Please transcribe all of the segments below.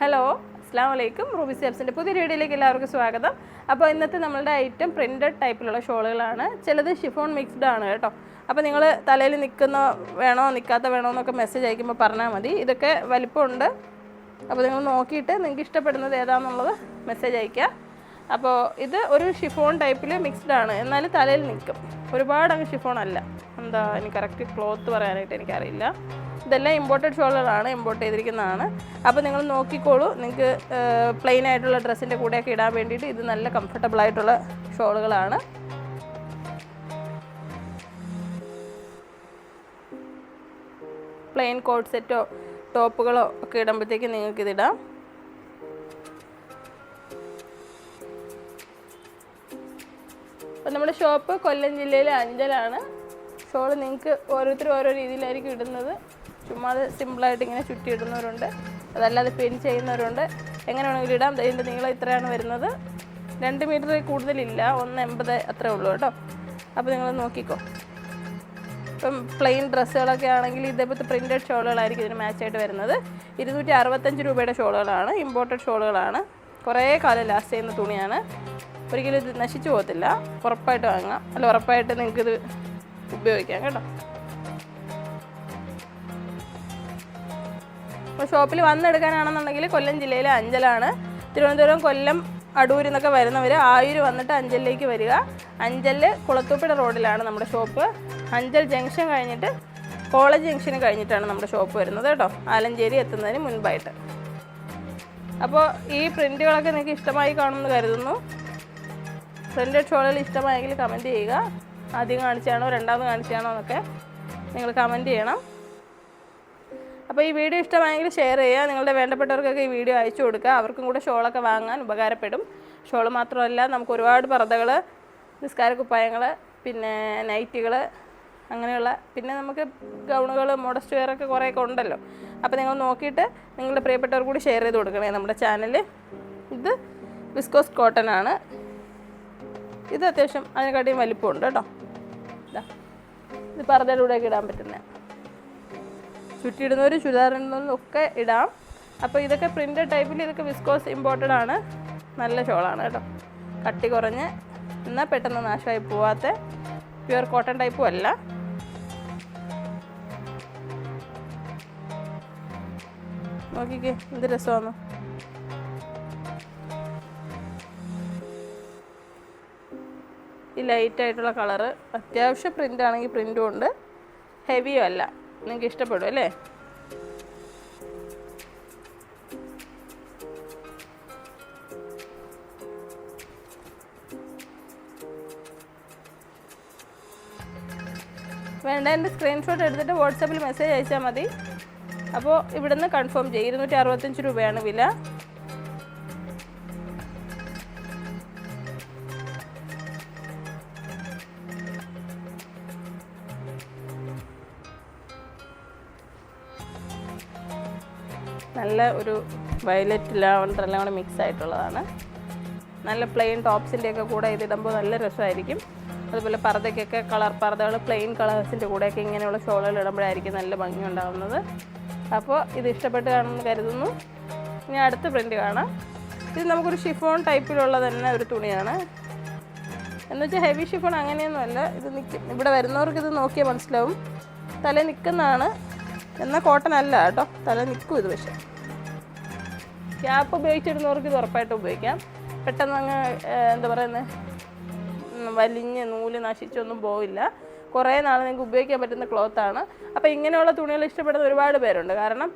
Hello അസ്സാം വലൈക്കും Ruby സെബ്സിന്റെ പുതിയ വീഡിയോയിലേക്ക് എല്ലാവർക്കും സ്വാഗതം. അപ്പോൾ ഇന്നത്തെ നമ്മളുടെ ഐറ്റം പ്രിന്റഡ് ടൈപ്പിലുള്ള ഷോളുകളാണ്. ചിലത് ഷിഫോൺ മിക്സ്ഡ് ആണ് കേട്ടോ. അപ്പോൾ നിങ്ങൾ തലയിൽ നിൽക്കുന്ന വേണോ നിൽക്കാത്ത വേണോ എന്നൊക്കെ മെസ്സേജ് അയക്കുമ്പോൾ പറഞ്ഞാൽ മതി. ഇതൊക്കെ വലിപ്പമുണ്ട്. അപ്പോൾ നിങ്ങൾ നോക്കിയിട്ട് നിങ്ങൾക്ക് ഇഷ്ടപ്പെടുന്നത് ഏതാണെന്നുള്ളത് മെസ്സേജ് അയക്കുക അപ്പോൾ ഇത് ഒരു ഷിഫോൺ ടൈപ്പിൽ മിക്സ്ഡ് ആണ്. എന്നാൽ തലയിൽ നിൽക്കും. ഒരുപാട് അങ്ങ് ഷിഫോൺ അല്ല. എന്താ എനിക്ക് കറക്റ്റ് ക്ലോത്ത് പറയാനായിട്ട് എനിക്കറിയില്ല. ഇതെല്ലാം ഇമ്പോർട്ടഡ് ഷോളറാണ് ഇമ്പോർട്ട് ചെയ്തിരിക്കുന്നതാണ്. അപ്പോൾ നിങ്ങൾ നോക്കിക്കോളൂ. നിങ്ങൾക്ക് പ്ലെയിൻ ആയിട്ടുള്ള ഡ്രസ്സിന്റെ കൂടെയൊക്കെ ഇടാൻ വേണ്ടിയിട്ട് ഇത് നല്ല കംഫർട്ടബിൾ ആയിട്ടുള്ള ഷോളുകളാണ് പ്ലെയിൻ കോട്ട് സെറ്റോ ടോപ്പുകളോ ഒക്കെ ഇടുമ്പോഴത്തേക്ക് നിങ്ങൾക്ക് ഇതിടാം അപ്പോൾ നമ്മുടെ ഷോപ്പ് കൊല്ലം ജില്ലയിലെ അഞ്ചലാണ്. ഷോൾ നിങ്ങൾക്ക് ഓരോരുത്തരും ഓരോ രീതിയിലായിരിക്കും ഇടുന്നത്. ചുമ്മാ അത് സിമ്പിളായിട്ട് ഇങ്ങനെ ചുറ്റി ഇടുന്നവരുണ്ട് അതല്ലാതെ പിൻ ചെയ്യുന്നവരുണ്ട്. എങ്ങനെ വേണമെങ്കിലും ഇടാം അതിന്റെ നീളം ഇത്രയാണ് വരുന്നത്. രണ്ട് മീറ്റർ കൂടുതലില്ല. ഒന്ന് എൺപത് അത്രേ ഉള്ളൂ കേട്ടോ. അപ്പോൾ നിങ്ങൾ നോക്കിക്കോ. ഇപ്പം പ്ലെയിൻ ഡ്രസ്സുകളൊക്കെ ആണെങ്കിൽ ഇതേപോലത്തെ പ്രിന്റഡ് ഷോളുകളായിരിക്കും ഇതിന് മാച്ച് ആയിട്ട് വരുന്നത്. ഇരുന്നൂറ്റി അറുപത്തഞ്ച് രൂപയുടെ ഷോളുകളാണ്. ഇമ്പോർട്ടഡ് ഷോളുകളാണ്. കുറേ കാലം ലാസ്റ്റ് ചെയ്യുന്ന തുണിയാണ്. ഒരിക്കലും ഇത് നശിച്ചു പോകത്തില്ല. ഉറപ്പായിട്ട് വാങ്ങാം. അല്ല ഉറപ്പായിട്ട് നിങ്ങൾക്കിത് ഉപയോഗിക്കാം കേട്ടോ. ഷോപ്പിൽ വന്നെടുക്കാനാണെന്നുണ്ടെങ്കിൽ കൊല്ലം ജില്ലയിലെ അഞ്ചലാണ്. തിരുവനന്തപുരം കൊല്ലം അടൂരിൽ നിന്നൊക്കെ വരുന്നവർ ആയൂർ വന്നിട്ട് അഞ്ചലിലേക്ക് വരിക. അഞ്ചൽ കുളത്തൂപ്പിട റോഡിലാണ് നമ്മുടെ ഷോപ്പ്. അഞ്ചൽ ജംഗ്ഷൻ കഴിഞ്ഞിട്ട് കോളേജ് ജംഗ്ഷൻ കഴിഞ്ഞിട്ടാണ് നമ്മുടെ ഷോപ്പ് വരുന്നത് കേട്ടോ. ആലഞ്ചേരി എത്തുന്നതിന് മുൻപായിട്ട്. അപ്പോൾ ഈ പ്രിന്റുകളൊക്കെ നിങ്ങൾക്ക് ഇഷ്ടമായി കാണുമെന്ന് കരുതുന്നു. പ്രിന്റഡ് ഷോളുകൾ ഇഷ്ടമായെങ്കിൽ കമന്റ് ചെയ്യുക. ആദ്യം കാണിച്ചാണോ രണ്ടാമത് കാണിച്ചാണോ എന്നൊക്കെ നിങ്ങൾ കമന്റ് ചെയ്യണം. അപ്പോൾ ഈ വീഡിയോ ഇഷ്ടമായെങ്കിൽ ഷെയർ ചെയ്യുക. നിങ്ങളുടെ വേണ്ടപ്പെട്ടവർക്കൊക്കെ ഈ വീഡിയോ അയച്ചു കൊടുക്കുക. അവർക്കും കൂടെ ഷോളൊക്കെ വാങ്ങാൻ ഉപകാരപ്പെടും. ഷോൾ മാത്രമല്ല നമുക്ക് ഒരുപാട് പർദ്ദകൾ നിസ്കാരക്കുപ്പായങ്ങൾ പിന്നെ നൈറ്റുകൾ അങ്ങനെയുള്ള പിന്നെ നമുക്ക് ഗൗണുകൾ മോഡസ്റ്റ് വെയറൊക്കെ കുറേയൊക്കെ ഉണ്ടല്ലോ. അപ്പോൾ നിങ്ങൾ നോക്കിയിട്ട് നിങ്ങളുടെ പ്രിയപ്പെട്ടവർ കൂടി ഷെയർ ചെയ്ത് കൊടുക്കണേ. നമ്മുടെ ചാനൽ ഇത് വിസ്കോസ് കോട്ടൺ ആണ്. ഇത് അത്യാവശ്യം അതിനെക്കാട്ടിയും വലിപ്പമുണ്ട് കേട്ടോ. ഇതാ. പറഞ്ഞതിലൂടെയൊക്കെ ഇടാൻ പറ്റുന്നത്. ചുറ്റിയിടുന്നവർ ചുരിദാറിടുന്നവരും ഒക്കെ ഇടാം. അപ്പോൾ ഇതൊക്കെ പ്രിന്റഡ് ടൈപ്പിൽ ഇതൊക്കെ വിസ്കോസ് ഇമ്പോർട്ടഡ് ആണ്. നല്ല ഷോളാണ് കേട്ടോ. കട്ടി കുറഞ്ഞ് എന്നാൽ പെട്ടെന്ന് നാശമായി പോവാത്ത പ്യുവർ കോട്ടൺ ടൈപ്പും അല്ല. നോക്കിക്കേ എന്ത് രസമാണ് ഈ ലൈറ്റായിട്ടുള്ള കളറ് അത്യാവശ്യം പ്രിന്റ് ആണെങ്കിൽ പ്രിന്റും ഉണ്ട്. ഹെവിയും അല്ല. നിങ്ങൾക്ക് ഇഷ്ടപ്പെടും അല്ലേ? വേണ്ട എന്റെ സ്ക്രീൻഷോട്ട് എടുത്തിട്ട് വാട്സാപ്പിൽ മെസ്സേജ് അയച്ചാൽ മതി. അപ്പോൾ ഇവിടുന്ന് കൺഫേം ചെയ്യും. ഇരുന്നൂറ്റി അറുപത്തഞ്ച് രൂപയാണ് വില. നല്ല ഒരു വയലറ്റ് ലാവണ്ടർ എല്ലാം കൂടെ മിക്സ് ആയിട്ടുള്ളതാണ്. നല്ല പ്ലെയിൻ ടോപ്സിന്റെയൊക്കെ കൂടെ ഇതിടുമ്പോൾ നല്ല രസമായിരിക്കും. അതുപോലെ പർദ്ദയ്ക്കൊക്കെ കളർ പർദ്ദകൾ പ്ലെയിൻ കളേഴ്സിന്റെ കൂടെയൊക്കെ ഇങ്ങനെയുള്ള ഷോളുകൾ ഇടുമ്പോഴായിരിക്കും നല്ല ഭംഗി ഉണ്ടാകുന്നത് അപ്പോൾ ഇത് ഇഷ്ടപ്പെട്ട് കാണുമെന്ന് കരുതുന്നു. ഇനി അടുത്ത പ്രിന്റ് കാണാം. ഇത് നമുക്കൊരു ഷിഫോൺ ടൈപ്പിലുള്ള തന്നെ ഒരു തുണിയാണ്. എന്ന് വെച്ചാൽ ഹെവി ഷിഫോൺ അങ്ങനെയൊന്നുമല്ല. ഇത് നിൽക്കും ഇവിടെ വരുന്നവർക്ക് ഇത് നോക്കിയാൽ മനസ്സിലാവും. തല നിൽക്കുന്നതാണ്. എന്നാൽ കോട്ടൺ അല്ല കേട്ടോ. തല നിൽക്കും ഇത് പക്ഷേ. ക്യാപ്പ് ഉപയോഗിച്ചിരുന്നവർക്ക് ഇത് ഉറപ്പായിട്ട് ഉപയോഗിക്കാം. പെട്ടെന്ന് അങ്ങ് എന്താ പറയുന്നത് വലിഞ്ഞ് നൂൽ നശിച്ചൊന്നും പോവില്ല. കുറേ നാൾ നിങ്ങൾക്ക് ഉപയോഗിക്കാൻ പറ്റുന്ന ക്ലോത്താണ് അപ്പോൾ ഇങ്ങനെയുള്ള തുണികൾ ഇഷ്ടപ്പെടുന്ന ഒരുപാട് പേരുണ്ട്. കാരണം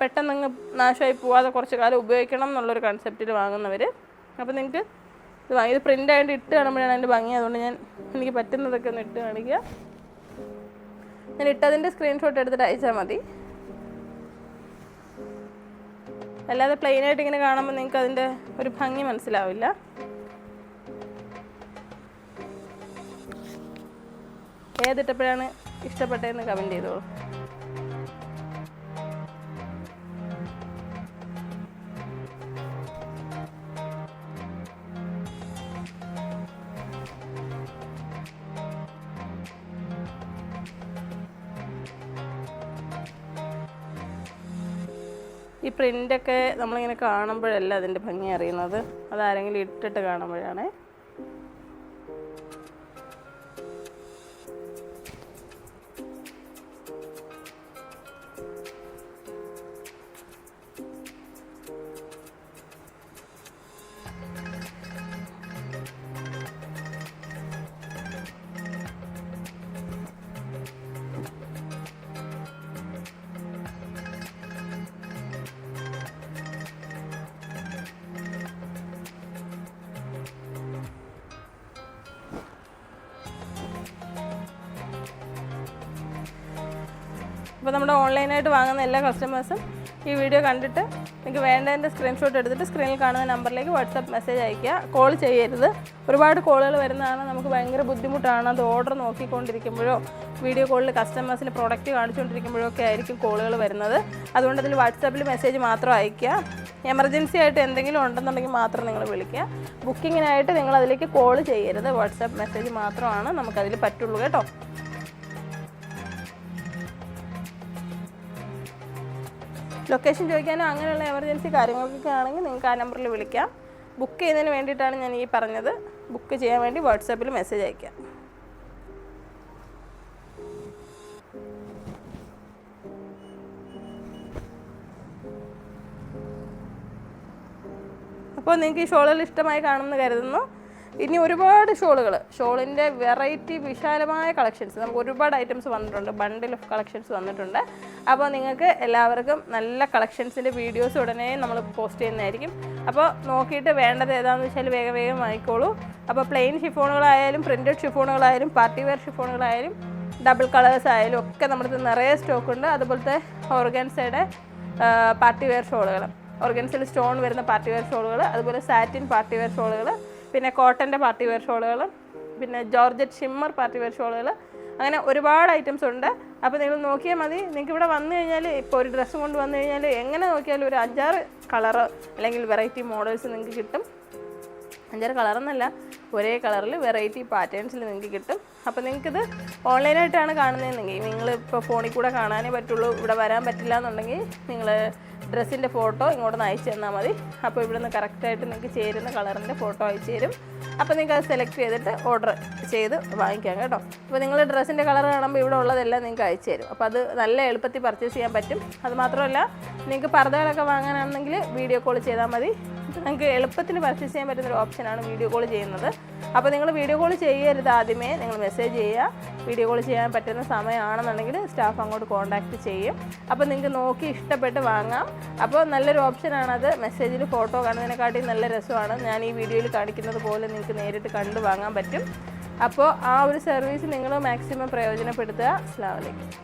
പെട്ടെന്ന് അങ്ങ് നാശമായി പോവാതെ കുറച്ച് കാലം ഉപയോഗിക്കണം എന്നുള്ളൊരു കൺസെപ്റ്റിൽ വാങ്ങുന്നവർ അപ്പോൾ നിങ്ങൾക്ക് ഇത് വാങ്ങി ഇത് പ്രിന്റ് ആയിട്ട് ഇട്ട് കാണുമ്പോഴാണ് അതിന്റെ ഭംഗി. അതുകൊണ്ട് ഞാൻ എനിക്ക് പറ്റുന്നതൊക്കെ ഒന്ന് ഇട്ട് കാണിക്കുക ഞാൻ ഇട്ടതിന്റെ സ്ക്രീൻഷോട്ട് എടുത്തിട്ട് അയച്ചാൽ മതി. അല്ലാതെ പ്ലെയിൻ ആയിട്ട് ഇങ്ങനെ കാണുമ്പോൾ നിങ്ങൾക്ക് അതിന്റെ ഒരു ഭംഗി മനസ്സിലാവില്ല. ഏതിട്ടപ്പോഴാണ് ഇഷ്ടപ്പെട്ടതെന്ന് കമന്റ് ചെയ്തോളൂ. ഈ പ്രിന്റൊക്കെ നമ്മളിങ്ങനെ കാണുമ്പോഴല്ല അതിന്റെ ഭംഗി അറിയുന്നത്? അതാരെങ്കിലും ഇട്ടിട്ട് കാണുമ്പോഴാണേ. അപ്പോൾ നമ്മുടെ ഓൺലൈനായിട്ട് വാങ്ങുന്ന എല്ലാ കസ്റ്റമേഴ്സും ഈ വീഡിയോ കണ്ടിട്ട് നിങ്ങൾക്ക് വേണ്ടതിന്റെ സ്ക്രീൻഷോട്ട് എടുത്തിട്ട് സ്ക്രീനിൽ കാണുന്ന നമ്പറിലേക്ക് വാട്സാപ്പ് മെസ്സേജ് അയയ്ക്കുക. കോൾ ചെയ്യരുത്. ഒരുപാട് കോളുകൾ വരുന്നതാണ് നമുക്ക് ഭയങ്കര ബുദ്ധിമുട്ടാണ്. അത് ഓർഡർ നോക്കിക്കൊണ്ടിരിക്കുമ്പോഴോ വീഡിയോ കോളിൽ കസ്റ്റമേഴ്സിന് പ്രോഡക്റ്റ് കാണിച്ചുകൊണ്ടിരിക്കുമ്പോഴോ ഒക്കെ ആയിരിക്കും കോളുകൾ വരുന്നത്. അതുകൊണ്ട് അതിൽ വാട്സാപ്പിൽ മെസ്സേജ് മാത്രം അയയ്ക്കുക. എമർജൻസി ആയിട്ട് എന്തെങ്കിലും ഉണ്ടെന്നുണ്ടെങ്കിൽ മാത്രം നിങ്ങൾ വിളിക്കുക. ബുക്കിങ്ങിനായിട്ട് നിങ്ങൾ അതിലേക്ക് കോൾ ചെയ്യരുത്. വാട്സാപ്പ് മെസ്സേജ് മാത്രമാണ് നമുക്കതിൽ പറ്റുള്ളൂ കേട്ടോ. ലൊക്കേഷൻ ചോദിക്കാനോ അങ്ങനെയുള്ള എമർജൻസി കാര്യങ്ങൾക്കൊക്കെ ആണെങ്കിൽ നിങ്ങൾക്ക് ആ നമ്പറിൽ വിളിക്കാം. ബുക്ക് ചെയ്യുന്നതിന് വേണ്ടിയിട്ടാണ് ഞാൻ ഈ പറഞ്ഞത്. ബുക്ക് ചെയ്യാൻ വേണ്ടി വാട്സാപ്പിൽ മെസ്സേജ് അയക്കാം. അപ്പോൾ നിങ്ങൾക്ക് ഈ ഷോളുകൾ ഇഷ്ടമായി കാണുമെന്ന് കരുതുന്നു. ഇനി ഒരുപാട് ഷോളുകൾ ഷോളിന്റെ വെറൈറ്റി വിശാലമായ കളക്ഷൻസ്. നമുക്ക് ഒരുപാട് ഐറ്റംസ് വന്നിട്ടുണ്ട്. ബണ്ടിൽ ഓഫ് കളക്ഷൻസ് വന്നിട്ടുണ്ട്. അപ്പോൾ നിങ്ങൾക്ക് എല്ലാവർക്കും നല്ല കളക്ഷൻസിന്റെ വീഡിയോസ് ഉടനെ നമ്മൾ പോസ്റ്റ് ചെയ്യുന്നതായിരിക്കും. അപ്പോൾ നോക്കിയിട്ട് വേണ്ടത് ഏതാണെന്ന് വെച്ചാൽ വേഗം വേഗം വാങ്ങിക്കോളൂ. അപ്പോൾ പ്ലെയിൻ ഷിഫോണുകളായാലും പ്രിന്റഡ് ഷിഫോണുകളായാലും പാർട്ടി വെയർ ഷിഫോണുകളായാലും ഡബിൾ കളേഴ്സ് ആയാലും ഒക്കെ നമ്മുടെ നിറയെ സ്റ്റോക്ക് ഉണ്ട്. അതുപോലത്തെ ഓർഗൻസയുടെ പാർട്ടി വെയർ ഷോളുകൾ ഓർഗൻസിൽ സ്റ്റോൺ വരുന്ന പാർട്ടി വെയർ ഷോളുകൾ അതുപോലെ സാറ്റിൻ പാർട്ടി വെയർ ഷോളുകൾ പിന്നെ കോട്ടന്റെ പാർട്ടി വെയർ ഷോളുകൾ പിന്നെ ജോർജറ്റ് ഷിമ്മർ പാർട്ടി വെയർ ഷോളുകൾ അങ്ങനെ ഒരുപാട് ഐറ്റംസ് ഉണ്ട്. അപ്പോൾ നിങ്ങൾ നോക്കിയാൽ മതി. നിങ്ങൾക്ക് ഇവിടെ വന്നു കഴിഞ്ഞാൽ ഇപ്പോൾ ഒരു ഡ്രസ്സ് കൊണ്ട് വന്നു കഴിഞ്ഞാൽ എങ്ങനെ നോക്കിയാലും ഒരു അഞ്ചാറ് കളറ് അല്ലെങ്കിൽ വെറൈറ്റി മോഡൽസ് നിങ്ങൾക്ക് കിട്ടും. അഞ്ചാറ് കളറെന്നല്ല ഒരേ കളറിൽ വെറൈറ്റി പാറ്റേൺസിൽ നിങ്ങൾക്ക് കിട്ടും. അപ്പോൾ നിങ്ങൾക്കിത് ഓൺലൈനായിട്ടാണ് കാണുന്നതെന്നെങ്കിൽ നിങ്ങൾ ഇപ്പോൾ ഫോണിൽ കൂടെ കാണാനേ പറ്റുള്ളൂ ഇവിടെ വരാൻ പറ്റില്ല എന്നുണ്ടെങ്കിൽ നിങ്ങൾ ഡ്രസ്സിന്റെ ഫോട്ടോ ഇങ്ങോട്ട് അയച്ചു തന്നാൽ മതി. അപ്പോൾ ഇവിടെ നിന്ന് കറക്റ്റായിട്ട് നിങ്ങൾക്ക് ചേരുന്ന കളറിന്റെ ഫോട്ടോ അയച്ചു തരും. അപ്പോൾ നിങ്ങൾക്ക് അത് സെലക്ട് ചെയ്തിട്ട് ഓർഡർ ചെയ്ത് വാങ്ങിക്കാം കേട്ടോ. അപ്പോൾ നിങ്ങൾ ഡ്രസ്സിന്റെ കളർ കാണുമ്പോൾ ഇവിടെ ഉള്ളതെല്ലാം നിങ്ങൾക്ക് അയച്ചു തരും. അപ്പോൾ അത് നല്ല എളുപ്പത്തിൽ പർച്ചേസ് ചെയ്യാൻ പറ്റും. അത് മാത്രമല്ല നിങ്ങൾക്ക് പർദ്ദകളൊക്കെ വാങ്ങാനാണെങ്കിൽ വീഡിയോ കോൾ ചെയ്താൽ മതി. നിങ്ങൾക്ക് എളുപ്പത്തിൽ പർച്ചേസ് ചെയ്യാൻ പറ്റുന്ന ഒരു ഓപ്ഷനാണ് വീഡിയോ കോൾ ചെയ്യുന്നത്. അപ്പോൾ നിങ്ങൾ വീഡിയോ കോൾ ചെയ്യരുത് ആദ്യമേ. നിങ്ങൾ മെസ്സേജ് ചെയ്യുക. വീഡിയോ കോൾ ചെയ്യാൻ പറ്റുന്ന സമയമാണെന്നുണ്ടെങ്കിൽ സ്റ്റാഫ് അങ്ങോട്ട് കോൺടാക്റ്റ് ചെയ്യും. അപ്പോൾ നിങ്ങൾക്ക് നോക്കി ഇഷ്ടപ്പെട്ട് വാങ്ങാം. അപ്പോൾ നല്ലൊരു ഓപ്ഷനാണത് മെസ്സേജിൽ ഫോട്ടോ കാണുന്നതിനെക്കാട്ടി നല്ല രസമാണ്. ഞാൻ ഈ വീഡിയോയിൽ കാണിക്കുന്നത് പോലെ നിങ്ങൾക്ക് നേരിട്ട് കണ്ടു വാങ്ങാൻ പറ്റും. അപ്പോൾ ആ ഒരു സർവീസ് നിങ്ങൾ മാക്സിമം പ്രയോജനപ്പെടുത്തുക. അസ്ലാം വലൈക്കും